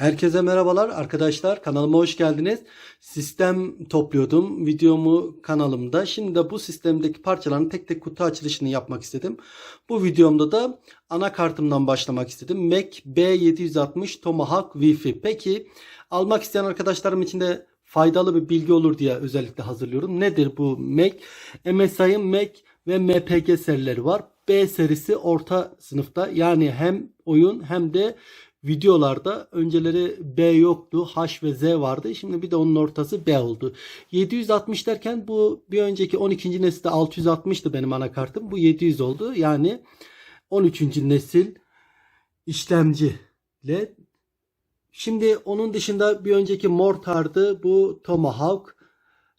Herkese merhabalar arkadaşlar kanalıma hoş geldiniz. Sistem topluyordum videomu kanalımda. Şimdi de bu sistemdeki parçaların tek tek kutu açılışını yapmak istedim. Bu videomda da anakartımdan başlamak istedim. Mac B760 Tomahawk Wi-Fi. Peki almak isteyen arkadaşlarım için de faydalı bir bilgi olur diye özellikle hazırlıyorum. Nedir bu Mac? MSI'ın Mac ve MPG serileri var. B serisi orta sınıfta yani hem oyun hem de videolarda önceleri B yoktu. H ve Z vardı. Şimdi bir de onun ortası B oldu. 760 derken bu bir önceki 12. nesilde 660'tı benim anakartım. Bu 700 oldu. Yani 13. nesil işlemci ile Şimdi onun dışında bir önceki Mortar'dı. Bu Tomahawk.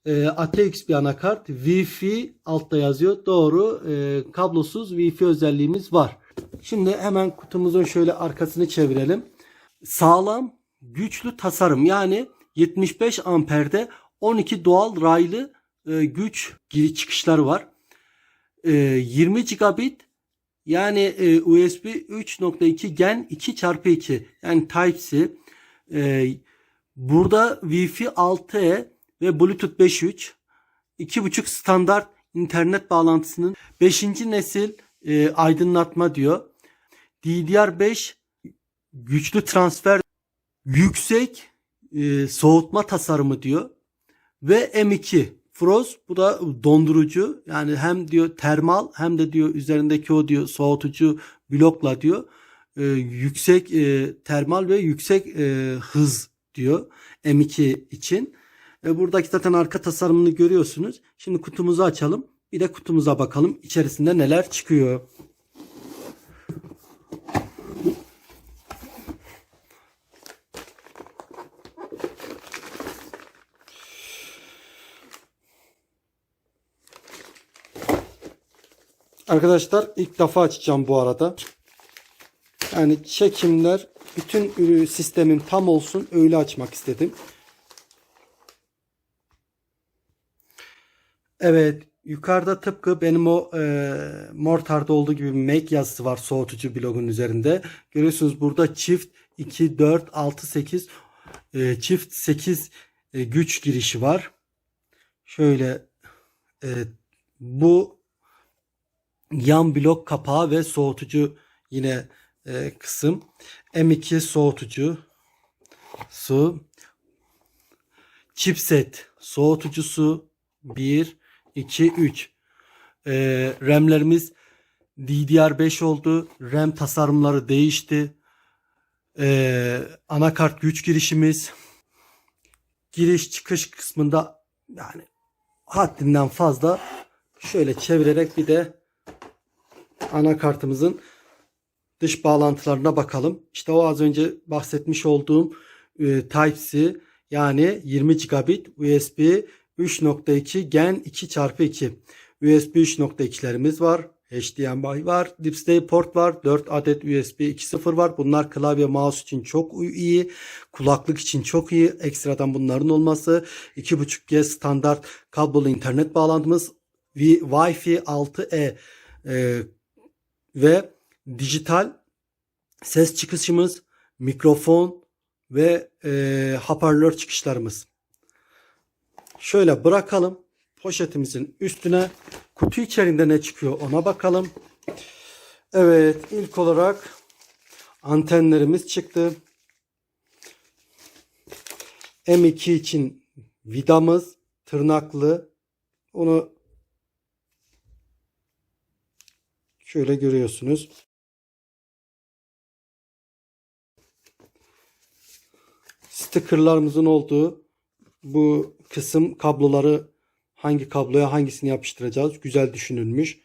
E, ATX bir anakart. Wi-Fi altta yazıyor. Doğru. E, kablosuz Wi-Fi özelliğimiz var. Şimdi hemen kutumuzun şöyle arkasını çevirelim. Sağlam, güçlü tasarım. Yani 75 amperde 12 doğal raylı e, güç giriş çıkışları var. E, 20 gigabit yani e, USB 3.2 Gen 2x2 yani Type-C. E, burada Wi-Fi 6E ve Bluetooth 5.3 2.5 standart internet bağlantısının 5. nesil e, aydınlatma diyor. DDR5 güçlü transfer yüksek e, soğutma tasarımı diyor. Ve M2 Frost bu da dondurucu yani hem diyor termal hem de diyor üzerindeki o diyor soğutucu blokla diyor e, yüksek e, termal ve yüksek e, hız diyor M2 için. E, buradaki zaten arka tasarımını görüyorsunuz. Şimdi kutumuzu açalım. Bir de kutumuza bakalım içerisinde neler çıkıyor. Arkadaşlar ilk defa açacağım bu arada. Yani çekimler bütün sistemim tam olsun öyle açmak istedim. Evet yukarıda tıpkı benim o e, Mortar'da olduğu gibi Make yazısı var soğutucu blogun üzerinde. Görüyorsunuz burada çift 2, 4, 6, 8 e, çift 8 e, güç girişi var. Şöyle e, bu yan blok kapağı ve soğutucu yine e, kısım. M2 soğutucu su chipset soğutucusu 1 2 3 e, RAM'lerimiz DDR5 oldu. RAM tasarımları değişti. E, anakart güç girişimiz giriş çıkış kısmında yani haddinden fazla şöyle çevirerek bir de anakartımızın dış bağlantılarına bakalım. İşte o az önce bahsetmiş olduğum e, Type-C yani 20 gigabit USB 3.2 Gen 2x2 USB 3.2'lerimiz var. HDMI var. Display port var. 4 adet USB 2.0 var. Bunlar klavye mouse için çok iyi. Kulaklık için çok iyi. Ekstradan bunların olması. 2.5G standart kablolu internet bağlantımız. Wi-Fi 6E e, ve dijital ses çıkışımız, mikrofon ve e, hoparlör çıkışlarımız. Şöyle bırakalım poşetimizin üstüne. Kutu içerisinde ne çıkıyor ona bakalım. Evet ilk olarak antenlerimiz çıktı. M2 için vidamız tırnaklı. Onu şöyle görüyorsunuz. Stickerlarımızın olduğu bu kısım kabloları hangi kabloya hangisini yapıştıracağız güzel düşünülmüş.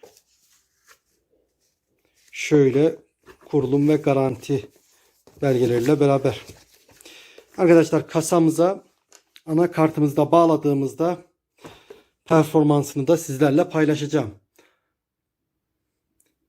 Şöyle kurulum ve garanti belgeleriyle beraber. Arkadaşlar kasamıza anakartımızda bağladığımızda performansını da sizlerle paylaşacağım.